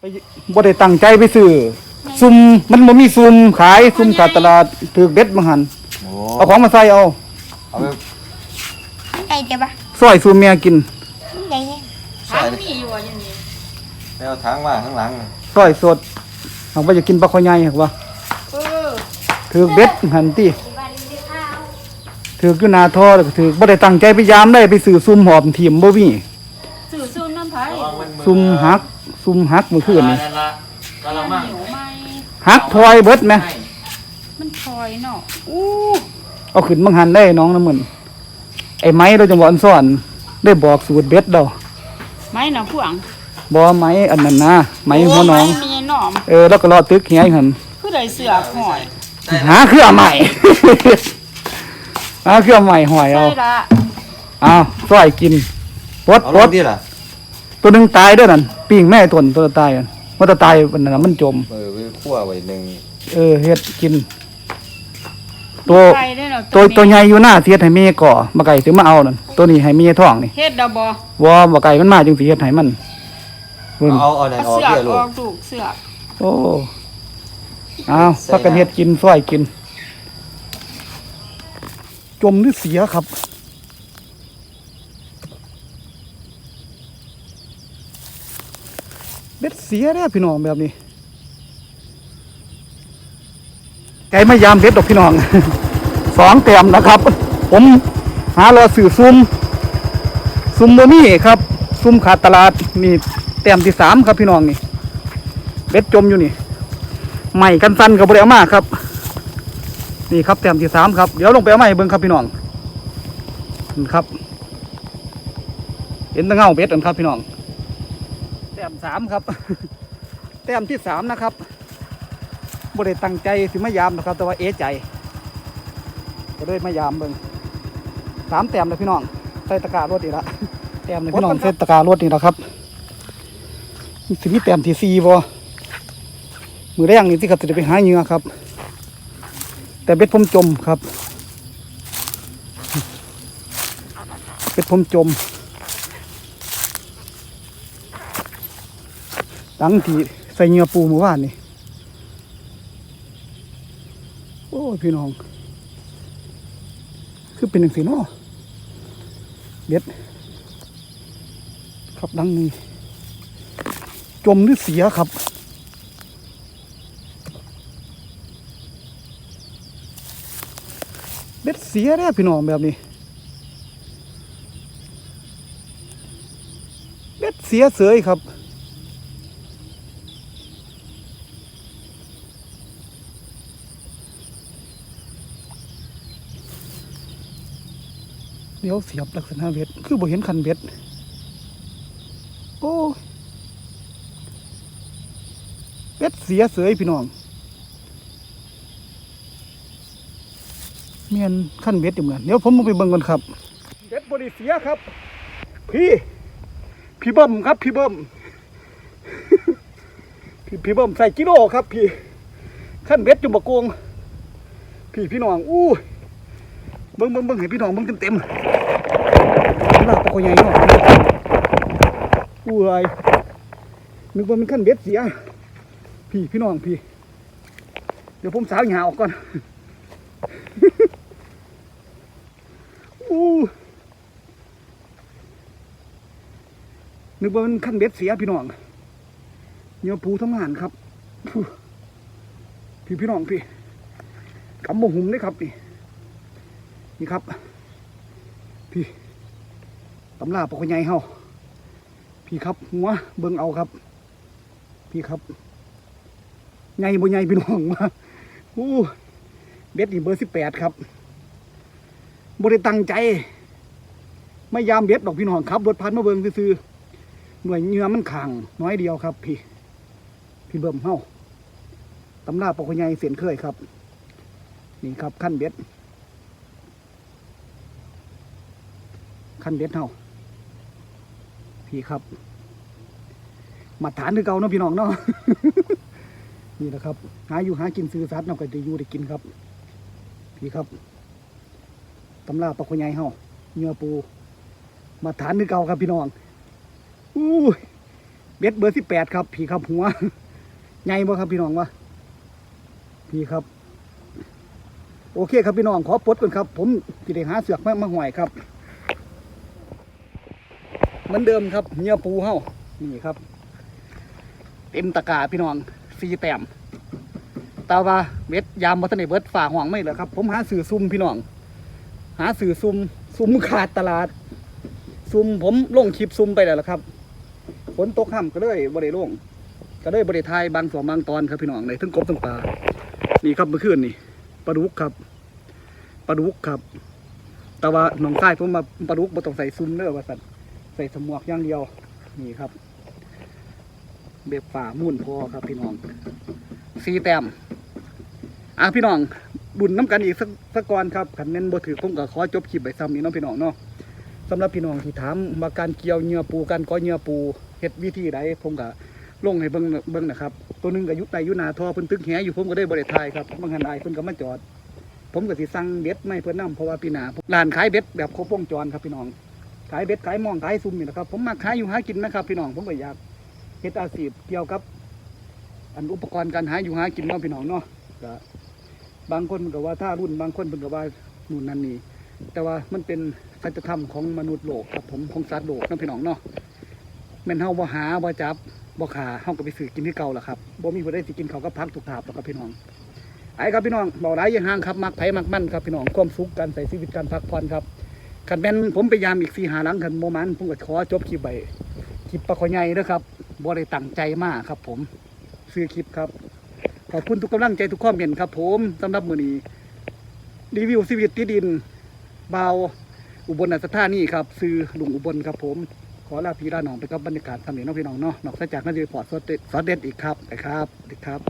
ไปบ่ได้ตั้งใจไปซื้อซุ่มมันบ่มีซุ่มขายซุ่มขาดตลาดถือเบ็ดมาหันโอ้เอาของมาใส่เอาเอาไปไอ้เจ้าปะซอยซุ่มเมียกินใหญ่แห้งใส่ทางมีอยู่อะอย่างนี้ไปเอาถังมาข้างหลังซอยสดเอาไปจะกินปลาคอใหญ่หักว่าเออถือเบ็ดหันติถืออยู่หน้าท่อแล้วก็ถือบ่ได้ตั้งใจไปยามได้ไปซื้อซุ่มหอมทีมบ่มีสื่อซูนน้ำไผ่ซุ่มหัก ซุ่มหักมื้อคืนนี่นั่นละกะละมังหิวไหมหักพลอยเบิดแหมมันพลอยเนาะอู้เอาขึ้นบังหันได้น้องน้ำมันไอ้ไม้เราจังหวะอันซ่อนได้บอกสูตรเบ็ดดอกไม้หนาพวงบ่ไม้อันนั้นนะไม้หัวน้องโไม้มีหนอมเออแล้วก็รอตึกเฮียหันคือได้เสือหอยหาเครื่องใหม่หาเครื่องใหม่หอยใช่เอาละเอาซอยกินปดเอาปลดงที่ล่ะ ตัวหนึงตายเด้วยนั่นปิ้งแม่ตนตัวตายอันว่าแตะตายมันน่ะมันจม เออไปคั่วไว้หนึ่งเออเฮ็ดกิน ตัวไก่ได้เนาะตัวนี้ตัวใหญ่อยู่หน้าเสียดให้เมียก่อมาไก่ถึงมาเอานั่นตัวนี้ให้เมียท้องนี่เฮ็ดดอกบ่ว่ามาไก่มันมาจึงสิเฮ็ดให้มันเบิ่งเอาเอาไหนเอาออกเสือกเดี๋ยวลูอกอกลูกเสือกโอ้เอาพักกันเฮ็ดกินซอยกิน จมหรือเสียครับ เสียแน่พี่น้องแบบนี้ ไก่ไม่ยามเบ็ดดอกพี่น้อง สองแต้มนะครับ ผมหารอสื่อซุ่มซุ่มโมมี่ครับ ซุ่มขาดตลาดนี่แต้มที่สามครับพี่น้องนี่เบ็ดจมอยู่นี่ใหม่กันสั้นกับบริเอามาครับ นี่ครับแต้มที่สามครับเดี๋ยวลงไปเอาใหม่เบิ้งครับพี่น้องนครับ เห็นตะเงาเบ็ดกันครับพี่น้อง ต้มสามครับ แต้มที่สามนะครับบริตั้งใจสิมายามนะครับ แต่ว่าเอะใจ ก็เลยมายามเบิ่งสามแต้มเลยพี่น้องใส่ตะกร้ารถอีกละแต้มเลยพี่น้องใส่ตะกร้ารถนี่แหละครับสิมีแต้มที่สี่บ่มือแรงนี่ที่ครับจะไปหาเหยื่อครับ แต่เบ็ดผมจมครับเบ็ดผมจม หลังที่ใส่เหยื่อปูเมื่อวานนี่โอ้พี่น้อง คือเป็นหนึ่งสีเนาะเบ็ดครับดังนี้ จมหรือเสียครับเบ็ดเสียแน่พี่น้องแบบนี้เบ็ดเสียเสยครับ สียวเสียบลักษณะเบ็ดคือบ่เห็นคันเบ็ดโอ้เบ็ดเสียเสยพี่น้องเมียนขั้นเบ็ดอยู่เหมือนเดี๋ยวผมลงไปเบิ่งก่อนครับเบ็ดบริเสียครับ พี่ พี่เบิ้มครับ พี่เบิ้มพี่พี่เบิ้มใส่กิโลครับ พี่ขั้นเบ็ดอยู่บะโกงพี่พี่น้องอู้เบิ้งเบิ้งเบิ้งให้พี่น้องเบิ้งเต็มเต็ม ลากปลาคอใหญ่เนาะอู้ไอ้นึกว่ามันขั้นเบ็ดเสีย พี่พี่น้องพี่ เดี๋ยวผมสาวหยาออกก่อนอู้นึกว่ามันขั้นเบ็ดเสียพี่น้องเนียปูทำงานครับ พี่พี่น้องพี่กำบหุ่มเลยครับนี่นี่ครับ พี่ ตำลาปกใหญ่เฮาพี่ครับหัวเบิ่งเอาครับ พี่ครับใหญ่บ่ใหญ่พี่น้องมาอู้เบ็ดนี่เบอร์สิบแปดครับบริตังใจ ไม่ยามเบ็ดดอกพี่น้องครับรถพันมาเบิงซื้อๆหน่วยเหงือมันขังน้อยเดียวครับ พี่ พี่เบิ่มเฮาตำราปกใหญ่เสียนเคยครับ นี่ครับขั้นเบ็ดขั้นเบ็ดเฮา พี่ครับ มาฐานคือเก่าเนาะพี่น้องเนาะนี่นะครับ หาอยู่หากินซื้อสัตว์เนาก็ได้อยู่ได้กินครับ พี่ครับตำราปลาคุยใหญ่เฮาเนื้อปู มาฐานคือเก่าครับพี่น้องอู้ยเบ็ดเบอร์สิบแปดครับ พี่ครับหัวใหญ่บ่ครับพี่น้องวะพี่ครับ โอเคครับพี่น้องขอปลดก่อนครับ ผมจิได้หาเสือกมามาห่อยครับ เหมือนเดิมครับเนื้อปูเฮ้านี่ครับ เต็มตะกร้าพี่น้องสีแต้มตาว่าเบ็ดยามบัตเนเบิดฝ่าห่วงไม่เหรอครับ ผมหาสื่อซุ่มพี่น้อง หาสื่อซุ่มซุ่มขาดตลาด ซุ่มผมลงคลิปซุ่มไปแล้วละครับฝนตกห่ำก็เลยบริลงก็เลยบริทายบางส่วนบางตอนครับพี่น้องในทั้งกบทั้งปลานี่ครับเมื่อคืนนี่ปลาดุกครับปลาดุกครับ แต่ว่าหนองใต้ผมมาปลาดุกบ่ต้องใส่ซุ่มเด้อว่าสัน ใส่สมวกอย่างเดียวนี่ครับ เบบฝ่ามุ่นพอครับพี่น้องสีแต้มอะพี่น้องบุญน้ำกันอีกสักสักก่อนครับขันเน้นบ่ถือผมก็ขอจบคลิปไปซ้ำนี้เน้องพี่น้องเนาะสำหรับพี่น้องที่ถามมาการเกี่ยวเหงื่อปูการก้อยเหงื่อปูเฮ็ดวิธีใดผมก็ลงให้เบิ่งเบิ่งนะครับ ตัวหนึงก็อยุไตอยุนาทอเพิ่นตึกแหอยู่ผมก็ได้บริทายครับบางหันไอเพิ่นก็มาจอด ผมก็สิสั่งเบ็ดไม่เพิ่นนํเพราะว่าปีหน้าร้านขายเบ็ดแบบครบวงจรครับพี่น้อง ขายเบ็ดขายมองขายซุ่มนี่นะครับ ผมมาขายอยู่หากินนะครับ พี่น้องผมก็อยากเฮ็ดอาชีพเกี่ยวกับ อันอุปกรณ์การหาอยู่หากินเนาะพี่น้องเนาะก็บางคนเพิ่นก็ว่าถ้ารุ่นบางคนเพิ่นก็ว่านู่นนั่นนี่แต่ว่ามันเป็นสัจธรรมของมนุษย์โลกครับผมของสัตว์โลกนะพี่น้องเนาะแม่นเฮาบ่หาบ่จับบ่ขาเฮาก็ไปซื้อกินที่เก่าล่ะครับบ่มีผู้ใดสิกินเขาก็พักถูกถาบหรอกครับพี่น้องไอ้ครับพี่น้องบอกหลายอย่างห่างครับมักไผมักมั่นครับพี่น้องความสุขการใส่ชีวิตการพักผ่อนครับ คันแม่นผมพยายามอีก4 5หาลังคันบ่มันผมก็ขอจบคลิปไว้คลิปปลาขอใหญ่เด้อครับบ่ได้ตั้งใจมากครับผมซื้อคลิปครับ ขอบคุณทุกกำลังใจทุกความเห็นครับ ผมสำหรับมือนี้รีวิวชีวิตที่ดินเบาอุบลราชธานี่ครับซื้อลุงอุบลครับผม ขอลาพี่ลาหนองไปกับบรรยากาศสำเร็จน้องพี่น้องเนาะนอกจากนั้นจะไปอร์ตสอดเสอดเด็ดอีกครับนะครับดีครับ